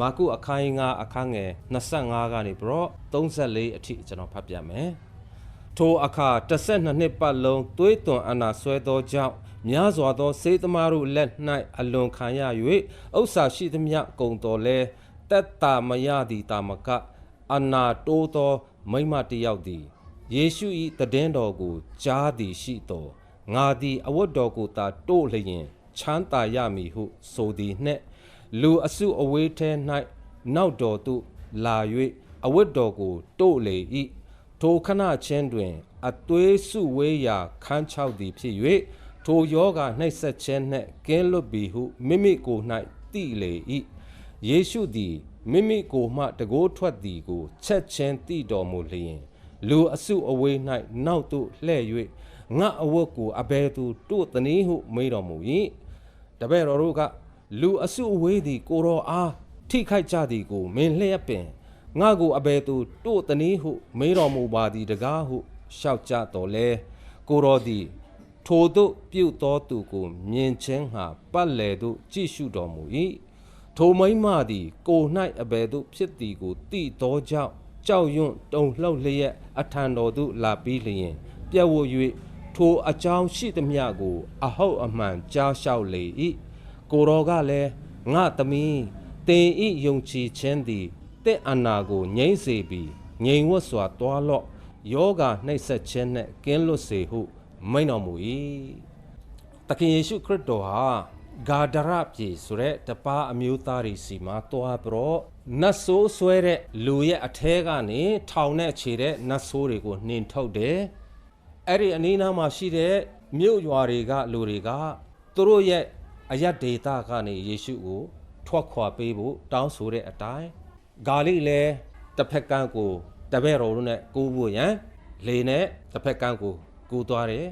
မာကုအခန်းကြီး9အခန်းငယ်25ကနေပြီးတော့34အထိကျွန်တော်ဖတ်ပြမယ်ထိုအခါ12နှစ်ပတ်လုံးသွေးသွန်အနာဆွဲသောကြောင့်များစွာသောစေသမားတို့လက်၌အလွန်ခံရ၍ဥစ္စာရှိသမျှကုန်တော်လဲတက်တာမရသည်တာမကအနာတိုးသောမိမ့်မတစ်ယောက်သည်ယေရှု၏တည်င်းတော်ကိုကြားသည်ရှိတော်ငါသည်အဝတ်တော်ကိုသာတို့လျင်ချမ်းသာရမည်ဟုဆိုသည်နှင့် လူအစုအဝေးထဲ၌နောက်တော်သို့လာ၍အဝတ်တော်ကိုတို့လေ၏ထိုခဏချင်းတွင် အသွေးစုဝေးရာခန်းချောက်သည်ဖြစ်၍ထိုယောဂနှိပ်စက်ခြင်းနှင့်ကင်းလွတ်ပြီဟုမိမိကိုယ်၌သိလေ၏ယေရှုသည်မိမိကိုယ်မှတကိုးထွက်သည်ကိုချက်ချင်းသိတော်မူလျင်လူအစုအဝေး၌နောက်သို့လှဲ့၍ငါအဝတ်ကိုအဘယ်သူတို့သနည်းဟုမေးတော်မူ၏တပည့်တော်တို့က လူအစုအဝေးသည်ကိုတော်အားထိခိုက်ကြသည်ကိုမင်းလျက်ပင်ငါကိုအဘယ်သူတို့သနည်းဟုမေးတော်မူပါသည်တကားဟုရှောက်ကြတော်လဲကိုတော်သည်ထိုတို့ပြုတ်သောသူကိုမြင်ခြင်းဟာပတ်လည်သို့ကြည့်ရှုတော်မူ၏ထိုမိမ့်မသည်ကို၌အဘယ်သို့ဖြစ်သည်ကိုသိသောကြောင့်ကြောက်ရွံ့တုန်လှုပ်လျက်အထံတော်သို့လာပြီးလျင်ပြတ်ဝတ်၍ထိုအကြောင်းရှိသမျှကို အဟုတ်အမှန်ကြားလျှောက်လေ၏ ကိုတော်ကလည်းငါသမီးတင်ဤယုံကြည်ခြင်းသည်တဲ့အနာကိုငြိမ့်စေပြီးငြိမ်ဝတ်စွာတွားလော့ယောဂနှိပ်စက်ခြင်းနှင့်ကင်းလွတ်စေဟုမိန့်တော်မူ၏တခင်ယေရှုခရစ်တော်ဟာဂါဒရပြည်ဆိုတဲ့တပါအမျိုးသားတွေစီမှာတွားပြီးတော့နတ်ဆိုးဆွဲတဲ့လူရဲ့အထဲကနေထောင်နဲ့ခြေတဲ့နတ်ဆိုးတွေကိုနှင်ထုတ်တယ်အဲ့ဒီအနီးနားမှာရှိတဲ့မြို့ရွာတွေကလူတွေကသူတို့ရဲ့ အယတ်ဒေတာကနေယေရှုကိုထွက်ခွာပေးဖို့တောင်းဆိုတဲ့အတိုင်းဂါလိလဲတစ်ဖက်ကန်းကိုတပည့်တော်တို့နဲ့ကူးဖို့ရန်လေနဲ့တစ်ဖက်ကန်းကိုကူးသွားတယ်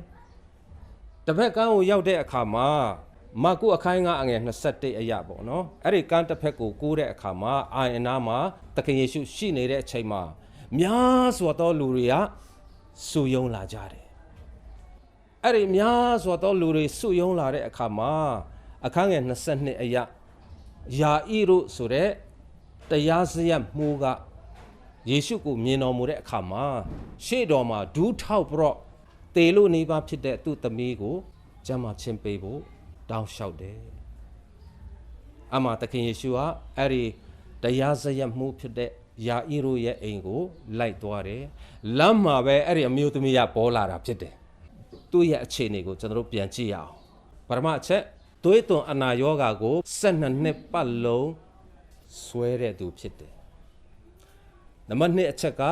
တစ်ဖက်ကန်းကိုရောက်တဲ့အခါမှာမာကုအခိုင်းကအငယ်21အရာပေါ့နော်အဲ့ဒီကန်းတစ်ဖက်ကိုကူးတဲ့အခါမှာအာယနာမှာသခင်ယေရှုရှိနေတဲ့အချိန်မှာများစွာသောလူတွေကစုယုံလာကြတယ်အဲ့ဒီများစွာသောလူတွေစုယုံလာတဲ့အခါမှာ အခန်းငယ်22အရာယာဣရုဆိုတဲ့တရားစရက်မှုကယေရှုကိုမြင်တော်မူတဲ့အခါမှာရှေ့တော်မှာဒူးထောက်ပြီးတော့တေလို့နေပါဖြစ်တဲ့သူ့သမီးကိုကျမ်းမာချင်းပေးဖို့တောင်းလျှောက်တယ်အမှသခင်ယေရှုကအဲ့ဒီတရားစရက်မှုဖြစ်တဲ့ယာဣရုရဲ့အိမ်ကိုလိုက်သွားတယ်လမ်းမှာပဲအဲ့ဒီအမျိုးသမီးကပေါ်လာတာဖြစ်တယ်သူ့ရဲ့အခြေအနေကိုကျွန်တော်တို့ပြန်ကြည့်ရအောင်ပထမအချက် သွေးသွန်အနာယောဂါကို12နှစ်ပတ်လုံးဆွဲတဲ့သူဖြစ်တယ်နံပါတ်2အချက်က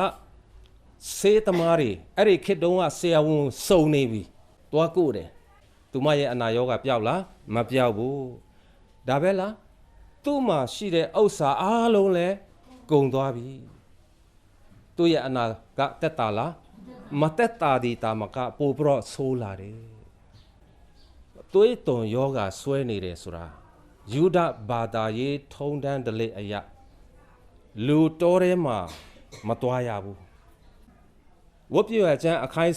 စေးသမားတွေအဲ့ဒီခေတ်တုန်းကဆရာဝန်စုံနေပြီတွားကိုတယ်သူမရဲ့အနာယောဂါပျောက်လားမပျောက်ဘူးဒါပဲလားသူ့မှာရှိတဲ့ဥစ္စာအားလုံးလဲကုန်သွားပြီသူ့ရဲ့အနာကတက်တာလားမတက်တာဒီတာမကပိုပြီးတော့ဆိုးလာတယ် သွေးသွန်ယောဂါဆွဲနေတယ်ဆိုတာယူဒဘာသာရေးထုံတန်းဒလိအယလူတော်ထဲမှာမတွားရဘူးဝတ်ပြည့်ချမ်းအခိုင်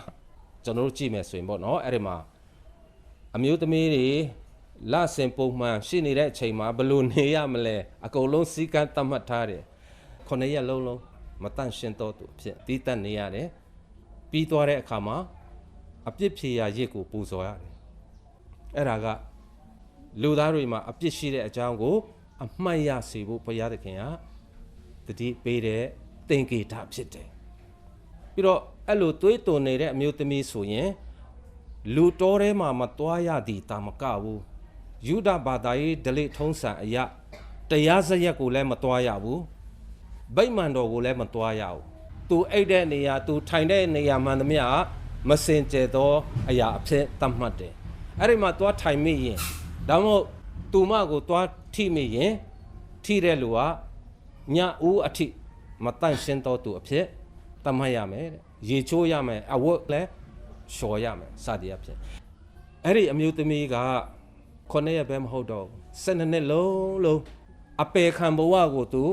15ကျွန်တော်တို့ကြည့်မယ်ဆိုရင်ပေါ့နော်အဲ့ဒီမှာအမျိုးသမီးတွေလဆင်ပုံမှန်ရှိနေတဲ့အချိန်မှာဘယ်လိုနေရမလဲအကုန်လုံးစီကံတတ်မှတ်ထားတယ်ခုနှစ်ရက်လုံးလုံးမတန့်ရှင်းတော့သူအဖြစ်တီးတက်နေရတယ်ပြီးသွားတဲ့အခါမှာအပြစ်ဖြေရာရစ်ကိုပူဇော်ရတယ် အဲ့ဒါကလူသားတွေမှာအပြစ်ရှိတဲ့အကြောင်းကို အမှတ်ရစေဖို့ဘုရားသခင်ကတတိပေးတဲ့သင်္ကေတဖြစ်တယ်ပြီးတော့အဲ့လိုသွေးသွန်နေတဲ့အမျိုးသမီးဆိုရင်လူတော်ထဲမှာမတွားရသည်တာမကဘူးယူဒဘာသာရေးဒလိထုံးစံအရာတရားစရက်ကိုလည်းမတွားရဘူးဗိမာန်တော်ကိုလည်းမတွားရဘူးသူအိတ်တဲ့နေရာသူထိုင်တဲ့နေရာမှန်သမျှမစင်ကြဲသောအရာအဖြစ်သတ်မှတ်တယ် အဲ့ဒီမှာတွားထိုင်မိရင်ဒါမှမဟုတ်သူမကိုတွားထိမိရင်ထိတဲ့လူကညဦးအထိမတန့်ရှင်းတော့သူအဖြစ်သတ်မှတ်ရမယ်တဲ့ရေချိုးရမယ်အဝတ်လည်းလျှော်ရမယ်စသည်အဖြစ်အဲ့ဒီအမျိုးသမီးကခုနှစ်ရက်ပဲမဟုတ်တော့12နှစ်လုံးလုံးအပေခံဘဝကိုသူ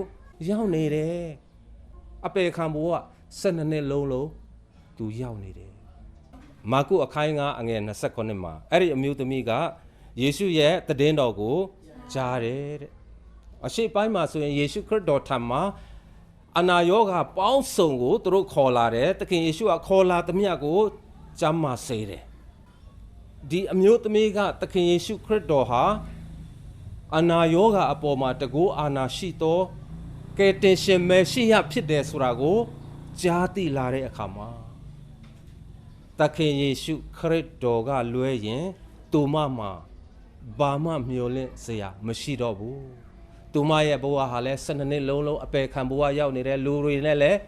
ရောက်နေတယ်အပေခံဘဝ12နှစ်လုံးလုံးသူရောက်နေတယ် မာကုအခိုင်းကအငယ်29မှာအဲ့ဒီအမျိုးသမီးကယေရှုရဲ့တည်င်းတော်ကိုကြားတယ်တဲ့အရှိပိုင်းမှာဆိုရင်ယေရှုခရစ်တော်ထံမှာအနာရောဂါပေါင်းစုံကိုသူတို့ခေါ်လာတယ်သခင်ယေရှုကခေါ်လာသမျှကိုကျမ်းမာစေတယ်ဒီအမျိုးသမီးကသခင်ယေရှုခရစ်တော်ဟာအနာရောဂါအပေါ်မှာတကူအာနာရှိသောကယ်တင်ရှင်မရှိယဖြစ်တယ်ဆိုတာကိုကြားသိလာတဲ့အခါမှာ သခင်ယေရှုခရစ်တော်ကလွဲရင်သူမမှာဘာမှမျှော်လင့်စရာမရှိတော့ဘူးသူမရဲ့ဘဝဟာလည်း12နှစ်လုံးလုံးအပယ်ခံဘဝရောက်နေတဲ့လူတွေနဲ့လည်း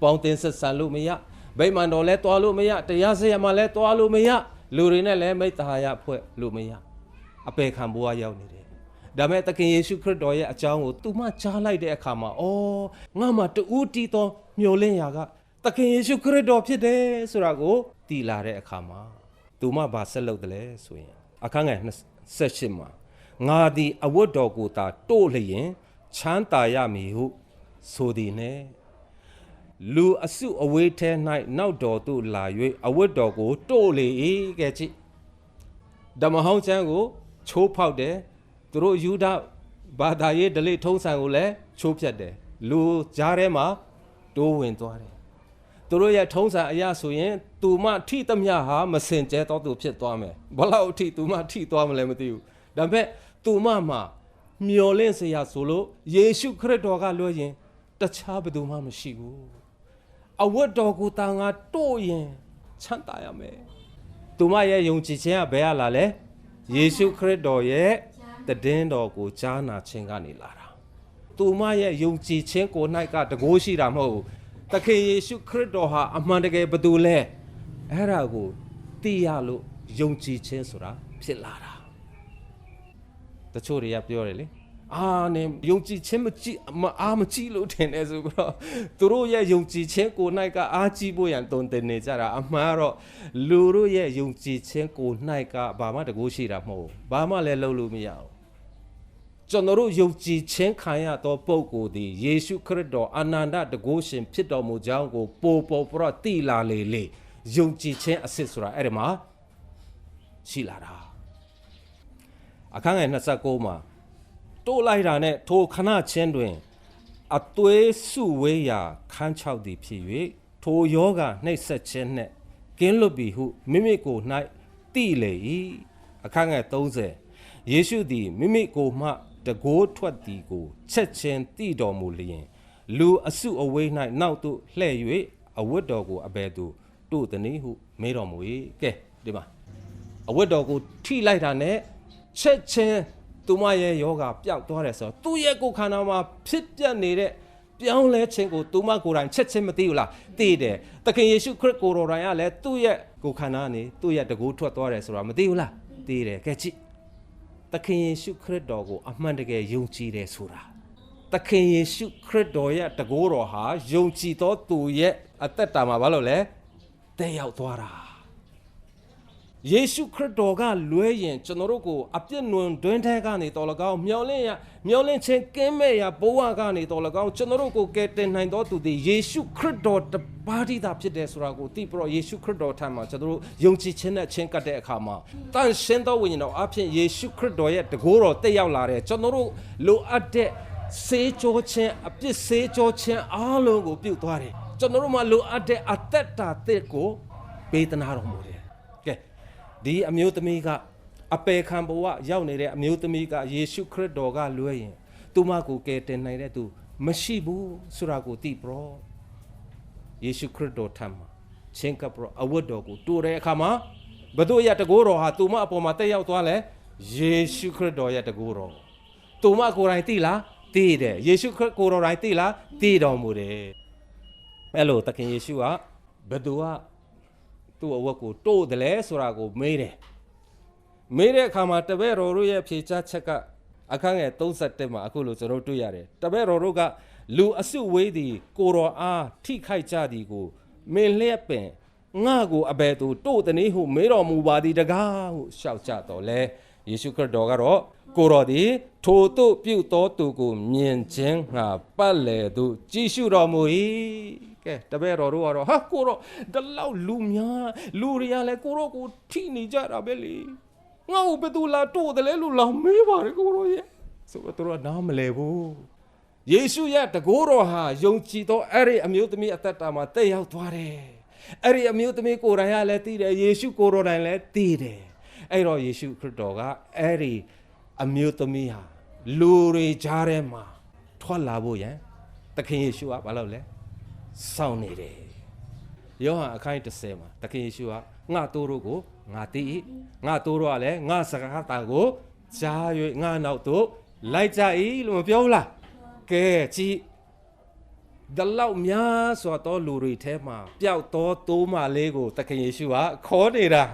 ပေါင်းတင်ဆက်ဆံလို့မရဗိမာန်တော်လည်းတွားလို့မရတရားစရမှာလည်းတွားလို့မရလူတွေနဲ့လည်းမိတ္တဟာယဖွဲ့လို့မရအပယ်ခံဘဝရောက်နေတယ်ဒါမဲ့သခင်ယေရှုခရစ်တော်ရဲ့အကြောင်းကိုသူမကြားလိုက်တဲ့အခါမှာအော်ငါမှတူးတီးသောမျှော်လင့်ရာကသခင်ယေရှုခရစ်တော်ဖြစ်တယ်ဆိုတာကို သိလာတဲ့အခါမှာသူမဘာဆက်လုပ်တယ်လဲဆိုရင်အခန်းငယ်28မှာငါသည်အဝတ်တော်ကိုသာတို့လျင်ချမ်းသာရမည်ဟုဆိုသည်နဲ့လူအစုအဝေးထဲ၌နောက်တော်သို့လာ၍အဝတ်တော်ကိုတို့လေ၏ကဲကြည့်ဓမ္မဟောင်းကျမ်းကိုချိုးဖောက်တယ်သူတို့ယူဒဘာသာရေးဒလိထုံးစံကိုလည်းချိုးဖြတ်တယ်လူကြားထဲမှာတိုးဝင်သွားတယ် သူတို့ရဲ့ထုံးစံအရာဆိုရင်သူမထိသမျှဟာမစင်ကြဲတော့သူဖြစ်သွားမယ်ဘလောက်အထိသူမထိသွားမလဲမသိဘူးဒါပေမဲ့သူမမှာမျော်လင့်စရာဆိုလို့ယေရှုခရစ်တော်ကလွှဲရင်တခြားဘယ်သူမှမရှိဘူးအဝတ်တော်ကိုတာငါတို့ရင်ချမ်းသာရမယ်သူမရဲ့ယုံကြည်ခြင်းကဘယ်ရလာလဲယေရှုခရစ်တော်ရဲ့တည်င်းတော်ကိုကြားနာခြင်းကနေလာတာသူမရဲ့ယုံကြည်ခြင်းကို၌ကတကိုးရှိတာမဟုတ်ဘူး သခင်ယေရှုခရစ်တော်ဟာအမှန်တကယ်ဘသူလဲအဲ့ဒါကိုသိရလို့ယုံကြည်ခြင်းဆိုတာဖြစ်လာတာတချို့တွေကပြောတယ်လေအာနေယုံကြည်ခြင်းမကြည့်မအားမကြည့်လို့ထင်တယ်ဆိုပြီးတော့သူတို့ရဲ့ယုံကြည်ခြင်းကို၌ကအားကြည့်ဖို့ရန်တုံတင်နေကြတာအမှန်ကတော့လူတို့ရဲ့ယုံကြည်ခြင်းကို၌ကဘာမှတကူရှိတာမဟုတ်ဘူးဘာမှလည်းလုပ်လို့မရဘူး ကျွန်တော်တို့ယုံကြည်ခြင်းခံရသောပုဂ္ဂိုလ်သည်ယေရှုခရစ်တော်အာနန္ဒတကုရှင်ဖြစ်တော်မူကြောင်းကိုပိုပေါ်ပြတော့တိလာလေလေယုံကြည်ခြင်းအစစ်ဆိုတာအဲ့ဒီမှာရှိလာတာအခန်းငယ်29မှာတိုးလိုက်တာနဲ့ထိုခဏချင်းတွင်အသွေးစုဝေးရာခန်းချောက်သည်ဖြစ်၍ထိုယောဂနှိပ်ဆက်ခြင်းနှင့်ကင်းလွတ်ပြီဟုမိမိကို၌တိလေ၏အခန်းငယ်30ယေရှုသည်မိမိကိုမှ တကိုးထွက်သည်ကိုချက်ချင်းတိတော်မူလျင်လူအစုအဝေး၌နောက်သို့လှဲ့၍အဝတ်တော်ကိုအဘယ်သူတို့တနည်းဟုမေးတော်မူ၏ကဲဒီမှာအဝတ်တော်ကိုထိလိုက်တာနဲ့ချက်ချင်းသူမရဲ့ယောဂပျောက်သွားတယ်ဆိုတော့သူ့ရဲ့ကိုယ်ခန္ဓာမှာဖြစ်ပျက်နေတဲ့ပြောင်းလဲခြင်းကိုသူမကိုယ်တိုင်ချက်ချင်းမသိဘူးလားသိတယ်သခင်ယေရှုခရစ်ကိုယ်တော်တိုင်ကလည်းသူ့ရဲ့ကိုယ်ခန္ဓာနေသူ့ရဲ့တကူထွက်သွားတယ်ဆိုတာမသိဘူးလားသိတယ်ကဲကြည့် သခင်ယေရှုခရစ်တော်ကိုအမှန်တကယ်ယုံကြည်တယ်ဆိုတာသခင်ယေရှုခရစ်တော်ရဲ့တကူတော်ဟာယုံကြည်သောသူရဲ့အသက်တာမှာဘာလို့လဲတဲ့ရောက်သွားတာ ယေရှုခရစ်တော်ကလွဲရင်ကျွန်တော်တို့ကိုအပြစ်နွန်တွင်ထဲကနေတော်လကောင်းမျောလင့်ရမျောလင့်ခြင်းကင်းမဲ့ရဘဝကနေတော်လကောင်းကျွန်တော်တို့ကိုကယ်တင်နိုင်တော်သူသည်ယေရှုခရစ်တော်တပါးတည်းသာဖြစ်တယ်ဆိုတာကိုသိပြီးတော့ယေရှုခရစ်တော်ထံမှာကျွန်တော်တို့ယုံကြည်ခြင်းနဲ့ချင်းကပ်တဲ့အခါမှာတန်ရှင်းသောဝိညာဉ်တော်အဖြစ်ယေရှုခရစ်တော်ရဲ့တကိုးတော်တက်ရောက်လာတဲ့ကျွန်တော်တို့လိုအပ်တဲ့စေကြောခြင်းအပြစ်စေကြောခြင်းအားလုံးကိုပြုတ်သွားတယ်ကျွန်တော်တို့မှာလိုအပ်တဲ့အသက်တာတဲ့ကိုပေးသနာတော်မူတယ်ကဲ ဒီအမျိုးသမီးကအပေခံဘဝရောက်နေတဲ့အမျိုးသမီးကယေရှုခရစ်တော်ကလွှဲရင်သူမကိုကယ်တင်နိုင်တဲ့သူမရှိဘူးဆိုတာကိုသိပရောယေရှုခရစ်တော်ထံမှာချင်းကပ်ပရောအဝတ်တော်ကိုတူတဲ့အခါမှာဘု து ရဲ့တကိုးတော်ဟာသူမအပေါ်မှာတက်ရောက်သွားလဲယေရှုခရစ်တော်ရဲ့တကိုးတော်သူမကိုယ်တိုင်သိလားသိတယ်ယေရှုခရစ်ကိုယ်တော်တိုင်သိလားသိတော်မူတယ်အဲ့လိုသခင်ယေရှုကဘယ်သူက သူ့အဝတ်ကိုတိုးတယ်လဲဆိုတာကိုမေးတယ်မေးတဲ့အခါမှာတပည့်တော်တို့ရဲ့ဖြေချချက်ကအခန်းငယ်31မှာအခုလိုကျွန်တော်တွေ့ရတယ်တပည့်တော်တို့ကလူအစုဝေးသည် ကိုတော်အားထိခိုက်ကြသည်ကိုမင်းလျက်ပင်ငါကိုအဘယ်သူတို့တနည်းဟုမေးတော်မူပါသည်တကားဟုရှောက်ကြတော့လဲယေရှုခရစ်တော်ကတော့ကိုတော်သည်ထိုတို့ပြုသောသူကိုမြင်ခြင်းငါပတ်လေသူကြည်ရှုတော်မူ၏ ကဲတပည့်တော်တို့ကတော့ဟာကိုတော့ဒီလောက်လူများလူတွေကလည်းကိုတော့ကိုထိနေကြတာပဲလေငါ့ကိုဘယ်သူလာတို့တယ်လဲလို့လောင်မေးပါတယ်ကိုတော့ရဲ့ဆိုတော့သူတို့ကနားမလဲဘူးယေရှုရဲ့တကိုးတော်ဟာယုံကြည်သောအဲ့ဒီအမျိုးသမီးအသက်တာမှာတက်ရောက်သွားတယ်အဲ့ဒီအမျိုးသမီးကိုယ်တိုင်ကလည်းသိတယ်ယေရှုကိုယ်တော်တိုင်လည်းသိတယ်အဲ့တော့ယေရှုခရစ်တော်ကအဲ့ဒီအမျိုးသမီးဟာလူတွေကြားထဲမှာထွက်လာဖို့ရန်သခင်ယေရှုကဘာလုပ်လဲ စောင့်နေတယ်ယောဟန်အခန်း30မှာသခင်ယေရှုကငါတို့တို့ကိုငါသိ၏ငါတို့တို့ကလည်းငါစကားတန်ကိုကြား၍ငါနောက်သို့လိုက်ကြ၏လို့မပြောဘူးလားကဲကြည့်ဒလောက်များစွာသောလူတွေထဲမှာပျောက်သောတိုးမလေးကိုသခင်ယေရှုကခေါ်နေတာ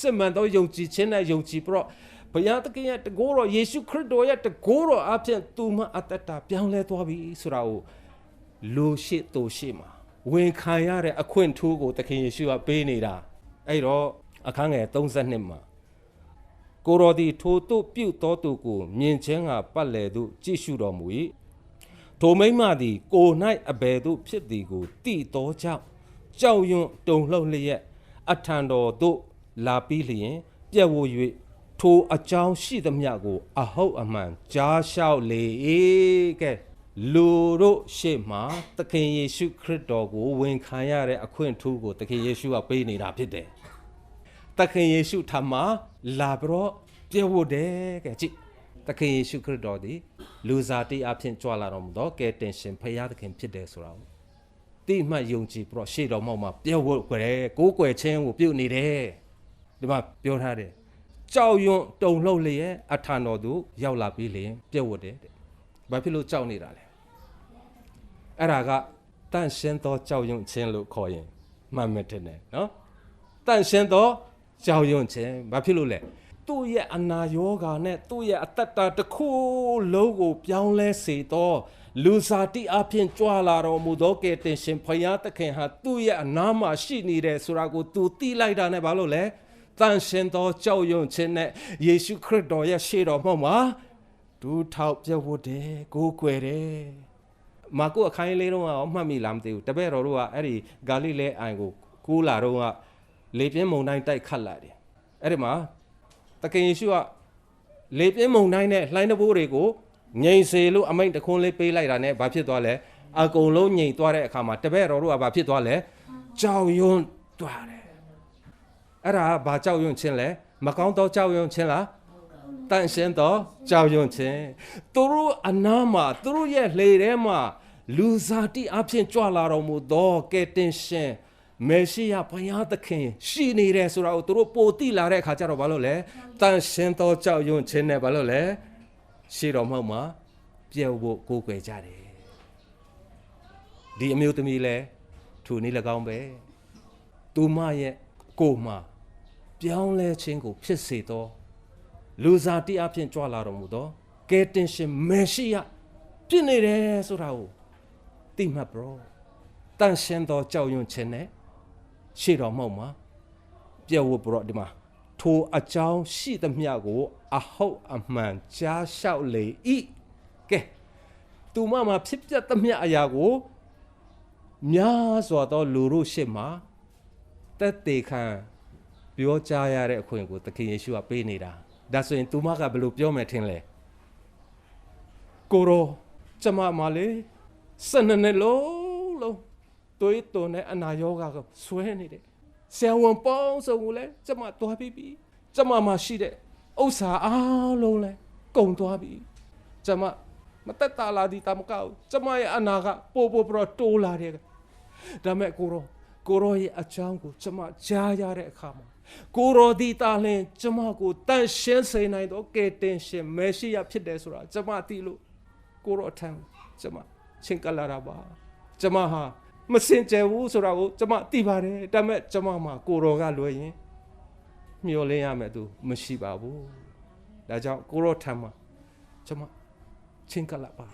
စစ်မှန်သောယုံကြည်ခြင်းနဲ့ယုံကြည်ပြီးတော့ဘုရားသခင်ရဲ့တကိုးတော်ယေရှုခရစ်တော်ရဲ့တကိုးတော်အပြင်သူမအတ္တတာပြောင်းလဲသွားပြီဆိုတာကို လူရှိသူရှိမှာဝင်ခံရတဲ့အခွင့်အထူးကိုသခင်ယေရှုကပေးနေတာအဲ့တော့အခန်းငယ်32မှာကိုတော်သည်ထိုတို့ပြုတ်တော်သူကိုမြင်ခြင်းကပတ်လေသူကြည့်ရှုတော်မူ၏ထိုမိမ့်မသည် ကို၌အဘယ်သို့ဖြစ်သည်ကိုတည်တော်ကြောင့်ကြောက်ရွံ့တုန်လှုပ်လျက်အထံတော်သို့လာပြီးလျင် ပြက်ဝ၍ထိုအကြောင်းရှိသမျှကို အဟုတ်အမှန်ကြားလျှောက်လေ၏ကဲ လူတို့ရှေ့မှာသခင်ယေရှုခရစ်တော်ကိုဝန်ခံရတဲ့အခွင့်အထူးကိုသခင်ယေရှုကပေးနေတာဖြစ်တယ်သခင်ယေရှုထံမှာလာပြီးတော့ပြည့်ဝတ်တယ်ကဲကြည့်သခင်ယေရှုခရစ်တော်သည်လူစားတိအဖြစ်ကြွလာတော်မူသောကယ်တင်ရှင်ဖရာသခင်ဖြစ်တယ်ဆိုတာကိုတိမှတ်ယုံကြည်ပြီးတော့ရှေ့တော်မောက်မှာပြည့်ဝတ်ကြတယ်ကိုးကွယ်ခြင်းကိုပြုနေတယ်ဒီမှာပြောထားတယ်ကြောက်ရွံ့တုန်လှုပ်လျက်အထာတော်သူရောက်လာပြီးလျင်ပြည့်ဝတ်တယ်တဲ့ဘာဖြစ်လို့ကြောက်နေတာလဲ အဲ့ဒါကတန့်ရှင်းသောကြောက်ရွံ့ခြင်းလို့ခေါ်ရင်မှန်မယ်တဲ့နော်တန့်ရှင်းသောကြောက်ရွံ့ခြင်းဘာဖြစ်လို့လဲသူ့ရဲ့အနာယောဂါနဲ့သူ့ရဲ့အတ္တတာတစ်ခုလုံးကိုပြောင်းလဲစေသောလူစားတိအဖြစ်ကြွလာတော်မူသောကယ်တင်ရှင်ဖယားသခင်ဟာသူ့ရဲ့အနာမှာရှိနေတယ်ဆိုတာကိုသူသိလိုက်တာနဲ့ဘာလို့လဲတန့်ရှင်းသောကြောက်ရွံ့ခြင်းနဲ့ယေရှုခရစ်တော်ရဲ့ရှေ့တော်မှောက်မှာဒူးထောက်ပြတ်ဝတ်တယ်ကိုးကွယ်တယ် မာကုအခိုင်းလေးတော့ရောမှတ်မိလားမသိဘူးတပည့်တော်တို့ကအဲ့ဒီဂါလိလဲအိုင်ကိုကူးလာတော့ကလေပြင်းမုန်တိုင်းတိုက်ခတ်လာတယ်အဲ့ဒီမှာတခင်ယေရှုကလေပြင်းမုန်တိုင်းနဲ့လှိုင်းတဘိုးတွေကိုငြိမ်စေလို့အမိန့်တစ်ခွန်းလေးပေးလိုက်တာနဲ့ဘာဖြစ်သွားလဲအကုန်လုံးငြိမ်သွားတဲ့အခါမှာတပည့်တော်တို့ကဘာဖြစ်သွားလဲကြောက်ရွံ့သွားတယ်အဲ့ဒါကဘာကြောက်ရွံ့ခြင်းလဲမကောင်းသောကြောက်ရွံ့ခြင်းလား တန့်ရှင်းသောကြောက်ရွံ့ခြင်းသူတို့အနားမှာသူတို့ရဲ့လှေထဲမှာလူစားတိအဖြစ်ကြွလာတော်မူသောကယ်တင်ရှင်မေရှိယဘုရားသခင်ရှိနေတယ်ဆိုတာကိုသူတို့ပိုသိလာတဲ့အခါကျတော့ဘာလို့လဲတန့်ရှင်းသောကြောက်ရွံ့ခြင်းနဲ့ဘာလို့လဲရှိတော်မှောက်မှာပြည့်ဖို့ကိုးကွယ်ကြတယ်ဒီအမျိုးသမီးလဲထူနေ၎င်းပဲသူမရဲ့ကိုယ်မှာပြောင်းလဲခြင်းကိုဖြစ်စေသော လူစားတိအဖြစ်ကြွလာတော်မူသောကယ်တင်ရှင်မေရှိယဖြစ်နေတယ်ဆိုတာကိုသိမှတ်ဘရောတန်ရှင်းသောကြောက်ရွံ့ခြင်းနဲ့ရှေ့တော်မှောက်မှာပြည့်ဝတ်ဘရောဒီမှာထိုအကြောင်းရှိသမျှကို အဟုတ်အမှန်ကြားလျှောက်လေဤကဲသူမမှာဖြစ်ပျက်သမျှအရာကိုများစွာသောလူတို့ရှေ့မှာတက်တေခံပြောကြားရတဲ့အခွင့်ကိုသခင်ယေရှုကပေးနေတာ ဒါဆိုရင်သူမကဘယ်လိုပြောမယ်ထင်လဲကိုရောကျမမလေးစနနဲ့လုံးလုံးတွေးတုံနဲ့အနာယောဂါကဆွဲနေတယ်ဆရာဝန်ပေါင်းစုံကိုလည်းကျမတွားပြီးပြီကျမမှာရှိတဲ့ဥစ္စာအားလုံးလည်းကုန်သွားပြီကျမမတက်တာလာဒီတမကောက်ကျမရဲ့အနာကပို့ပို့ပြီးတော့တိုးလာတယ်ဒါမဲ့ကိုရောကိုရောရဲ့အချောင်းကိုကျမကြားရတဲ့အခါမှာ ကိုရောဒီတာလင်ကျမကိုတန်ရှင်းစေနိုင်တော့ကဲတင်ရှင်မေရှိယဖြစ်တယ်ဆိုတာကျမသိလို့ကိုရောအထံကျမချင်းကလာတာပါကျမဟာမစင်ကြယ်ဘူးဆိုတာကိုကျမသိပါတယ်ဒါမဲ့ကျမမှာကိုရောကလွယ်ရင်မျောလင်းရမယ်သူမရှိပါဘူးဒါကြောင့်ကိုရောထံမှာကျမချင်းကလာပါ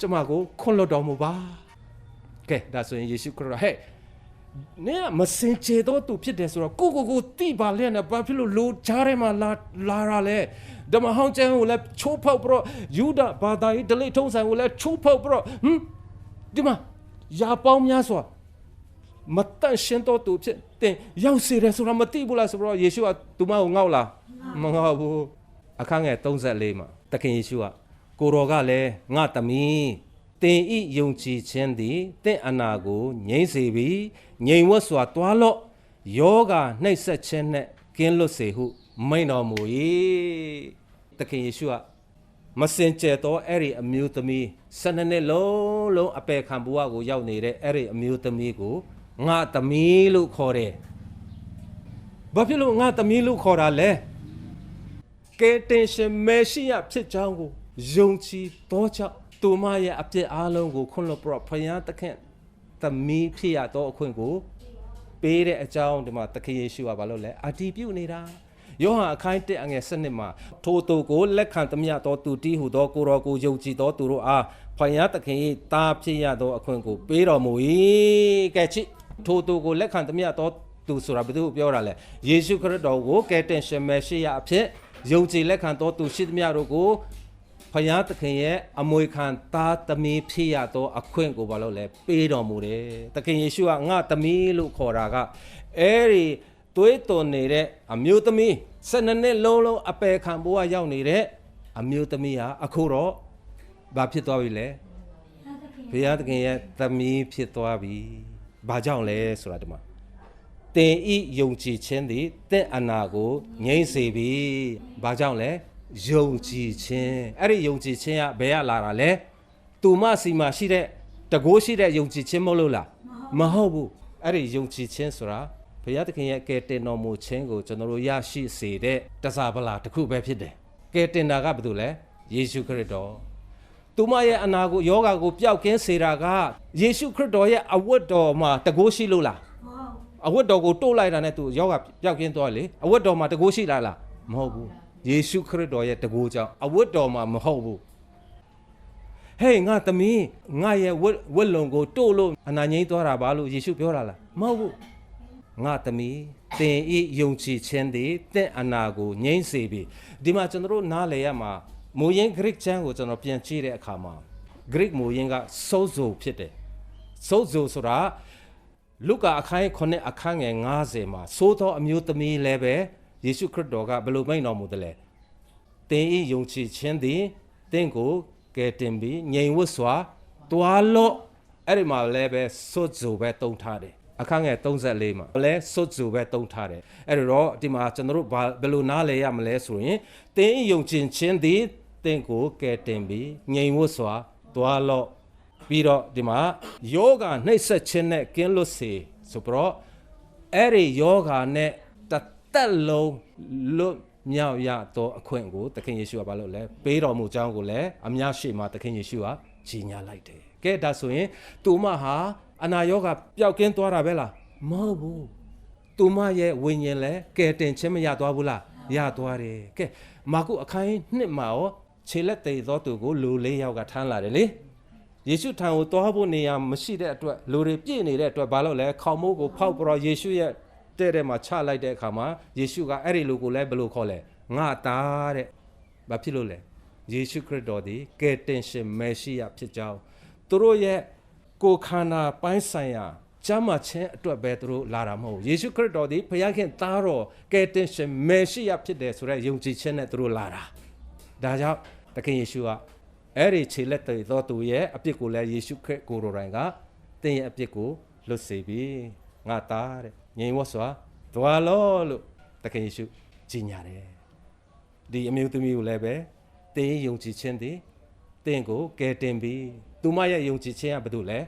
ကျမကိုခွန်လွတ်တော်မူပါကဲဒါဆိုရင်ယေရှုခရစ်တော်ဟဲ့ နင်ကမစင်ချေတော့သူဖြစ်တယ်ဆိုတော့ကိုကိုကိုတိပါလဲနဲ့ဘာဖြစ်လို့လိုချားထဲမှာလာလာရလဲဓမ္မဟောင်းကျမ်းကိုလည်းချိုးဖောက်ပြီးတော့ယူဒဘာသာရေးဒလိထုံးဆိုင်ကိုလည်းချိုးဖောက်ပြီးတော့ဟမ်ဒီမှာရာပေါင်းများစွာမတန့်ရှင်းတော့သူဖြစ်တင်ရောက်စေတယ်ဆိုတာမသိဘူးလားဆိုတော့ယေရှုကသူမကိုငေါ့လားမငေါ့ဘူးအခန်းငယ်34မှာသခင်ယေရှုကကိုတော်ကလည်းငါသမီး တင်ဤယုံကြည်ခြင်းသည်တင့်အနာကိုငြိမ့်စေပြီးငြိမ်ဝတ်စွာတွားလော့ယောဂနှိပ်စက်ခြင်းနှင့်ကင်းလွတ်စေဟု မိန်တော်မူ၏သခင်ယေရှုကမစင်ကြဲသောအဲ့ဒီအမျိုးသမီး၁၂နှစ်လုံးလုံးအပေခံဘဝကိုရောက်နေတဲ့အဲ့ဒီအမျိုးသမီးကိုငါသမီးလို့ခေါ်တယ်ဘာဖြစ်လို့ငါသမီးလို့ခေါ်တာလဲကယ်တင်ရှင်မေရှိယဖြစ်ကြောင်းကိုယုံကြည်သောကြောင့် သူမရဲ့အပြစ်အလုံးကိုခွင့်လွှတ်ပြီးတော့ဖယားသခင်သမီးဖြစ်ရသောအခွင့်ကိုပေးတဲ့အကြောင်းဒီမှာသခင်ယေရှုကဘာလို့လဲအတီးပြုတ်နေတာယောဟန်အခိုင်းတက်အငယ်စနစ်မှာထိုသူကိုလက်ခံသမျှသောသူတီးဟုသောကိုရောကိုယုံကြည်သောသူတို့အားဖယားသခင်၏တာဖြစ်ရသောအခွင့်ကိုပေးတော်မူ၏ကဲချစ်ထိုသူကိုလက်ခံသမျှသောသူဆိုတာဘယ်သူကိုပြောတာလဲယေရှုခရစ်တော်ကိုကယ်တင်ရှင်မရှိယအဖြစ်ယုံကြည်လက်ခံသောသူရှိသမျှတို့ကို ဖယားသခင်ရဲ့အမွေခံသားသမီးဖြစ်ရသောအခွင့်ကိုဘာလို့လဲပေးတော်မူတယ်။သခင်ယေရှုကငါသမီးလို့ခေါ်တာကအဲဒီသွေးသွန်နေတဲ့အမျိုးသမီး12နှစ်လုံးလုံးအပယ်ခံဘဝရောက်နေတဲ့အမျိုးသမီးဟာအခုတော့ဘာဖြစ်သွားပြီလဲ။ဖယားသခင်ရဲ့သမီးဖြစ်သွားပြီ။ဘာကြောင့်လဲဆိုတာဒီမှာတင်ဤယုံကြည်ခြင်းသည်တင့်အနာကိုငြိမ့်စေပြီ။ဘာကြောင့်လဲ။ ယုံကြည်ခြင်းအဲ့ဒီယုံကြည်ခြင်းကဘယ်ကလာတာလဲ။သူမစီမှာရှိတဲ့တကိုးရှိတဲ့ယုံကြည်ခြင်းမဟုတ်လို့လား။မဟုတ်ဘူး။အဲ့ဒီယုံကြည်ခြင်းဆိုတာဘုရားသခင်ရဲ့ကယ်တင်တော်မူခြင်းကိုကျွန်တော်တို့ရရှိစေတဲ့တစားပလာတစ်ခုပဲဖြစ်တယ်။ကယ်တင်တာကဘာလို့လဲ။ယေရှုခရစ်တော်သူမရဲ့အနာကိုယောဂါကိုပျောက်ကင်းစေတာကယေရှုခရစ်တော်ရဲ့အဝတ်တော်မှာတကိုးရှိလို့လားအဝတ်တော်ကိုတိုးလိုက်တာနဲ့သူယောဂါပျောက်ကင်းသွားလေအဝတ်တော်မှာတကိုးရှိလားလားမဟုတ်ဘူး ယေရှုခရစ်တော်ရဲ့တကိုးကြောင့်အဝတ်တော်မှာမဟုတ်ဘူးဟေးငါသမီးငါရဲ့ဝတ်ဝတ်လုံကိုတိုးလို့အနာငိမ့်သွားတာပါလို့ယေရှုပြောတာလားမဟုတ်ဘူးငါသမီးသင်ဤယုံကြည်ခြင်းသည်တင့်အနာကိုငြိမ့်စေပြီဒီမှာကျွန်တော်တို့နားလည်ရမှာမူရင်း Greek ချမ်းကိုကျွန်တော်ပြန်ကြည့်တဲ့အခါမှာ Greek မူရင်းက sozo ဖြစ်တယ် sozo ဆိုတာလုကာအခန်း9အခန်းငယ်90မှာသိုးသောအမျိုးသမီးလည်းပဲ ယေရှုခရစ်တော်ကဘယ်လိုမိန့်တော်မူတယ်လဲသင်ဤယုံကြည်ခြင်းသည်သင်ကိုကယ်တင်ပြီးငြိမ်ဝတ်စွာတွားလို့အဲ့ဒီမှာလည်းပဲစွတ်ဇိုပဲတုံထားတယ်အခန်းငယ်34မှာလည်းစွတ်ဇိုပဲတုံထားတယ်အဲ့တော့ဒီမှာကျွန်တော်တို့ဘာဘယ်လိုနားလဲရမလဲဆိုရင်သင်ဤယုံကြည်ခြင်းသည်သင်ကိုကယ်တင်ပြီးငြိမ်ဝတ်စွာတွားလို့ပြီးတော့ဒီမှာယောဂနှိပ်စက်ခြင်းနဲ့ကင်းလွတ်စေဆိုပြီးတော့အဲ့ဒီယောဂနဲ့တစ် သက်လုံးလွတ်မြောက်ရသောအခွင့်ကိုသခင်ယေရှုကဘာလုပ်လဲပေးတော်မူကြောင်းကိုလည်းအများရှိမှသခင်ယေရှုကကြီးညာလိုက်တယ်ကဲဒါဆိုရင်သူမဟာအနာယောဂပျောက်ကင်းသွားတာပဲလားမဟုတ်ဘူးသူမရဲ့ဝိညာဉ်လည်းကယ်တင်ခြင်းမရသွားဘူးလားရသွားတယ်ကဲမာကုအခိုင်းနှစ်မှာရောခြေလက်သေးသောသူကိုလူလေးယောက်ကထမ်းလာတယ်လေယေရှုထံကိုသွားဖို့နေရာမရှိတဲ့အတွက်လူတွေပြည့်နေတဲ့အတွက်ဘာလို့လဲခေါင်းမိုးကိုဖောက်ပြီးတော့ယေရှုရဲ့ တဲ့တဲ့မှာချလိုက်တဲ့အခါမှာယေရှုကအဲ့ဒီလူကိုလည်းဘယ်လိုခေါ်လဲငါသားတဲ့ဘာဖြစ်လို့လဲယေရှုခရစ်တော်ဒီကယ်တင်ရှင်မေရှိယဖြစ်ကြောင်းသူတို့ရဲ့ကိုယ်ခန္ဓာပိုင်းဆိုင်ရာကျမ်းမာခြင်းအတွက်ပဲသူတို့လာတာမဟုတ်ယေရှုခရစ်တော်ဒီဘုရားခင်သားတော်ကယ်တင်ရှင်မေရှိယဖြစ်တယ်ဆိုတဲ့ယုံကြည်ခြင်းနဲ့သူတို့လာတာဒါကြောင့်သခင်ယေရှုကအဲ့ဒီခြေလက်တွေသောသူရဲ့အပြစ်ကိုလည်းယေရှုခရစ်ကိုယ်တော်တိုင်ကသင်ရဲ့အပြစ်ကိုလွတ်စေပြီငါသားတဲ့ ငြိမ်ဝတ်စွာသွားလို့လို့သခင်ယေရှုကြီးညာတယ်ဒီအမျိုးသမီးကိုလည်းပဲသင်ယုံကြည်ခြင်းသည်သင်ကိုကယ်တင်ပြီသူမရဲ့ယုံကြည်ခြင်းကဘာလို့လဲ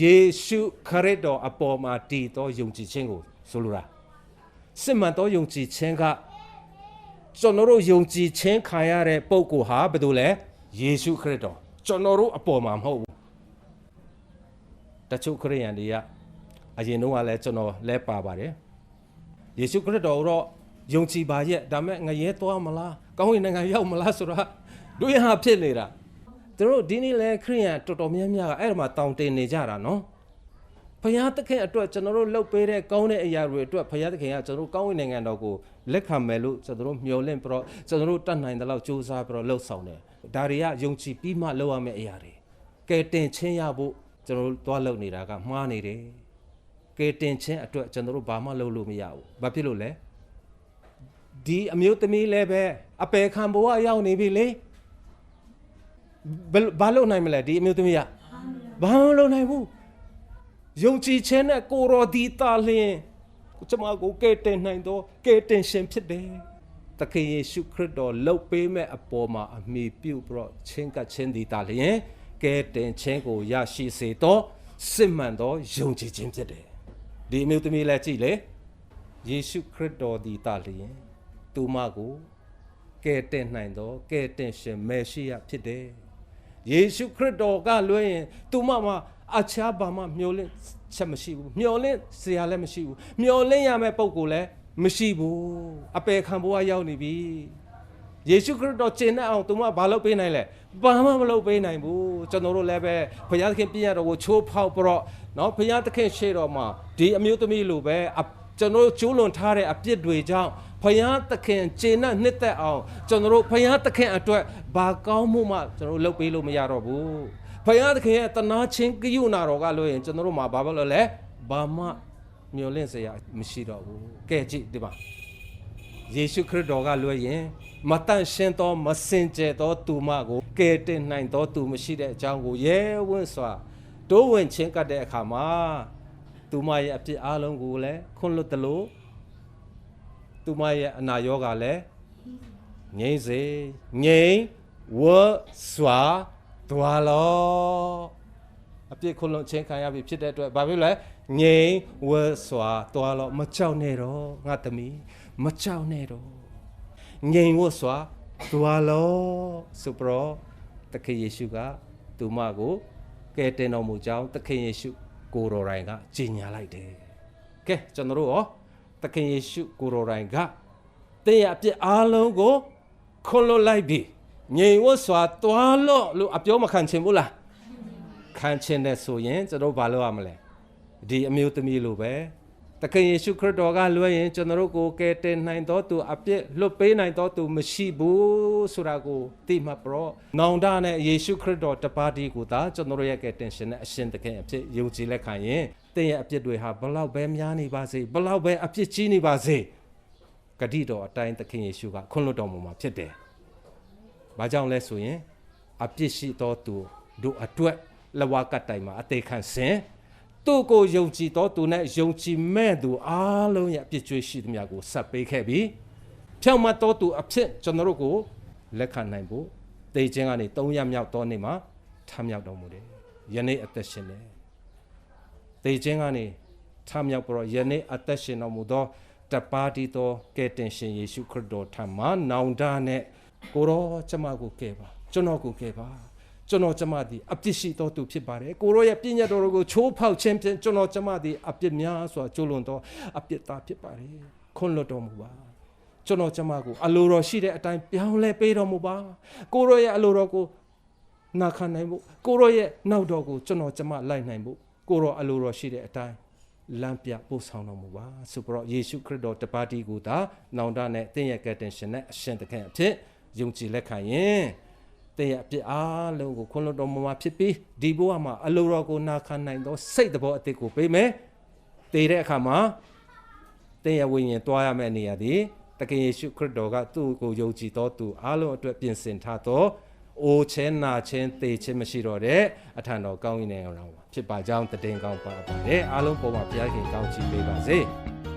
ယေရှုခရစ်တော်အပေါ်မှာတည်သောယုံကြည်ခြင်းကိုဆိုလိုတာစစ်မှန်သောယုံကြည်ခြင်းကကျွန်တော်တို့ယုံကြည်ခြင်းခံရတဲ့ပုံကိုဟာဘာလို့လဲယေရှုခရစ်တော်ကျွန်တော်တို့အပေါ်မှာမဟုတ်ဘူးတချို့ခရိယန်တွေက အရင်တော့ကလည်းကျွန်တော်လဲပါပါတယ်ယေရှုခရစ်တော်တော့ယုံကြည်ပါရဲ့ဒါမဲ့ငရဲသွားမလားကောင်းကင်နိုင်ငံရောက်မလားဆိုတာတို့ရဟာဖြစ်နေတာသူတို့ဒီနေ့လဲခရိယန်တော်တော်များများကအဲ့ဒါမှတောင်းတင်နေကြတာနော်ဖယားသခင်အတွက်ကျွန်တော်တို့လှုပ်ပေးတဲ့ကောင်းတဲ့အရာတွေအတွက်ဖယားသခင်ကကျွန်တော်တို့ကောင်းကင်နိုင်ငံတော်ကိုလက်ခံမယ်လို့ကျွန်တော်တို့မျှော်လင့်ပြီးတော့ကျွန်တော်တို့တတ်နိုင်တဲ့လောက်စူးစမ်းပြီးတော့လှုပ်ဆောင်တယ်ဒါတွေကယုံကြည်ပြီးမှလုပ်ရမယ့်အရာတွေကဲတင်ချင်းရဖို့ကျွန်တော်တို့သွားလုပ်နေတာကမှားနေတယ် ကဲတင်ချင်းအတွက်ကျွန်တော်တို့ဘာမှလုပ်လို့မရဘူးဘာဖြစ်လို့လဲဒီအမျိုးသမီးလည်းပဲအပယ်ခံဘဝရောက်နေပြီလေဘယ်ဘာလို့နိုင်မလဲဒီအမျိုးသမီးကဘာမှမလုပ်နိုင်ဘူးယုံကြည်ခြင်းနဲ့ကိုရောဒီတာလျင်ကျမကိုကဲတင်နိုင်တော့ကဲတင်ရှင်ဖြစ်တယ်တခင်ယေရှုခရစ်တော်လှုပ်ပေးမဲ့အပေါ်မှာအမိပြုပြီးတော့ချင်းကချင်းဒီတာလျင်ကဲတင်ခြင်းကိုရရှိစေတော့စစ်မှန်သောယုံကြည်ခြင်းဖြစ်တယ် ဒီအမျိုးသမီးလည်းကြည့်လေယေရှုခရစ်တော်ဒီတာလျင်သူမကိုကဲတင်နိုင်တော့ကဲတင်ရှင်မေရှိယဖြစ်တယ်ယေရှုခရစ်တော်ကလွှဲရင်သူမမှာအခြားဘာမှမျောလင့်ချက်မရှိဘူးမျောလင့်စရာလည်းမရှိဘူးမျောလင့်ရမယ့်ပုံကိုလည်းမရှိဘူးအပယ်ခံဘဝရောက်နေပြီယေရှုခရစ်တော်ကျင့်တဲ့အောင်သူမဘာလုပ်ပေးနိုင်လဲ ဘာမှမလုပ်ပေးနိုင်ဘူးကျွန်တော်တို့လည်းပဲဘုရားသခင်ပြည့်ရတော်ကိုချိုးဖောက်ပြီးတော့เนาะဘုရားသခင်ရှေ့တော်မှာဒီအမျိုးသမီးလိုပဲအကျွန်တော်တို့ကျူးလွန်ထားတဲ့အပြစ်တွေကြောင့်ဘုရားသခင်ကျင့်တဲ့နှစ်သက်အောင်ကျွန်တော်တို့ဘုရားသခင်အတွက်ဘာကောင်းမှုမှကျွန်တော်တို့လုပ်ပေးလို့မရတော့ဘူးဘုရားသခင်ရဲ့တနာချင်းကရုဏာတော်ကလို့ရင်ကျွန်တော်တို့မှာဘာဖြစ်လို့လဲဘာမှမျောလင့်စရာမရှိတော့ဘူးကဲကြည့်ဒီမှာ ယေရှုခရစ်တော်ကလွှဲရင်မတန့်ရှင်းသောမစင်ကြယ်သောသူမကိုကယ်တင်နိုင်သောသူမရှိတဲ့အကြောင်းကိုရဲဝင့်စွာတိုးဝင်ချင်းကပ်တဲ့အခါမှာသူမရဲ့အပြစ်အလုံးကိုလည်းခွန့်လွတ်တယ်လို့သူမရဲ့အနာရောဂါလည်းငြိမ့်စေငြိမ့်ဝတ်စွာတွာလောအပြစ်ခွန့်လွတ်ချင်းခံရပြီဖြစ်တဲ့အတွက်ဘာဖြစ်လဲငြိမ့်ဝတ်စွာတွာလောမကြောက်နဲ့တော့ငါသမီး မကြောက်နဲ့တော့ငြိမ်ဝတ်စွာသွားလောဆိုပြတော့သခင်ယေရှုကသူမကိုကယ်တင်တော်မူကြောင်းသခင်ယေရှုကိုယ်တော်တိုင်ကကြီးညာလိုက်တယ်ကဲကျွန်တော်တို့ရောသခင်ယေရှုကိုယ်တော်တိုင်ကတဲ့ရအပြစ်အားလုံးကိုခွန်လွတ်လိုက်ပြီငြိမ်ဝတ်စွာသွားလော့လို့အပြောမခံချင်ဘူးလားခံချင်တဲ့ဆိုရင်ကျွန်တော်ဘာလုပ်ရမလဲဒီအမျိုးသမီးလိုပဲ တခင်ယေရှုခရစ်တော်ကလွှဲရင်ကျွန်တော်တို့ကိုကယ်တင်နိုင်တော်သူအပြစ်လွတ်ပေးနိုင်တော်သူမရှိဘူးဆိုတာကိုသိမှတ်ပြီးတော့နောင်တနဲ့ယေရှုခရစ်တော်တပါးတည်းကိုသာကျွန်တော်တို့ရဲ့ကယ်တင်ရှင်နဲ့အရှင်သခင်အဖြစ်ယုံကြည်လက်ခံရင်တင်းရဲ့အပြစ်တွေဟာဘလောက်ပဲများနေပါစေဘလောက်ပဲအပြစ်ကြီးနေပါစေဂတိတော်အတိုင်းသခင်ယေရှုကခွင့်လွှတ်တော်မူမှာဖြစ်တယ်။ဘာကြောင့်လဲဆိုရင်အပြစ်ရှိတော်သူတို့အတွက်လဝကတိုင်မှာအသေးခံစဉ် သူ့ကိုယုံကြည်တော်သူနဲ့ယုံကြည်မဲ့သူအားလုံးရဲ့အပြစ်ကြွေးရှိသမျှကိုဆက်ပေးခဲ့ပြီးဖြောင့်မတ်တော်သူအဖြစ်ကျွန်တော်တို့ကိုလက်ခံနိုင်ဖို့တေခြင်းကနေ၃ရက်မြောက်သောနေ့မှာထမြောက်တော်မူတယ်။ယနေ့အသက်ရှင်တယ်။တေခြင်းကနေထမြောက်ပြီးတော့ယနေ့အသက်ရှင်တော်မူသောတပါးတီသောကယ်တင်ရှင်ယေရှုခရစ်တော်ထံမှာနောင်တနဲ့ကိုရောကျမကိုကယ်ပါကျွန်တော်ကိုကယ်ပါ ကျွန်တော်ကျမသည်အပြစ်ရှိသောသူဖြစ်ပါတယ်ကိုရောရဲ့ပြည့်ညတ်တော်ကိုချိုးဖောက်ခြင်းဖြင့်ကျွန်တော်ကျမသည်အပြစ်များစွာကျူးလွန်သောအပြစ်သားဖြစ်ပါတယ်ခွန်လွတ်တော်မူပါကျွန်တော်ကျမကိုအလိုတော်ရှိတဲ့အတိုင်းပြောင်းလဲပေးတော်မူပါကိုရောရဲ့အလိုတော်ကိုနာခံနိုင်ဖို့ကိုရောရဲ့နောက်တော်ကိုကျွန်တော်ကျမလိုက်နိုင်ဖို့ကိုရောအလိုတော်ရှိတဲ့အတိုင်းလမ်းပြပို့ဆောင်တော်မူပါဆိုပြီးတော့ယေရှုခရစ်တော်တပါးတီကိုသာနောင်တနဲ့တင်းရဲ့ကယ်တင်ရှင်နဲ့အရှင်သခင်အဖြစ်ယုံကြည်လက်ခံရင် တဲ့ရဲ့အပြစ်အားလုံးကိုခွန်လွတ်တော်မူမှာဖြစ်ပြီးဒီဘဝမှာအလိုတော်ကိုနာခံနိုင်သောစိတ်တဘောအသစ်ကိုပေးမယ်တည်တဲ့အခါမှာတဲ့ရဲ့ဝိညာဉ်တွားရမယ့်နေရာဒီတခင်ယေရှုခရစ်တော်ကသူ့ကိုယုံကြည်တော်သူအားလုံးအတွက်ပြင်ဆင်ထားသောအိုချင်းနာချင်းတေချင်းမရှိတော့တဲ့အထံတော်ကောင်းကြီးနေအောင်ဖြစ်ပါကြောင်းတည်င်းကောင်းပါပါတယ်အားလုံးပေါ်မှာဘုရားခင်ကောင်းချီးပေးပါစေ။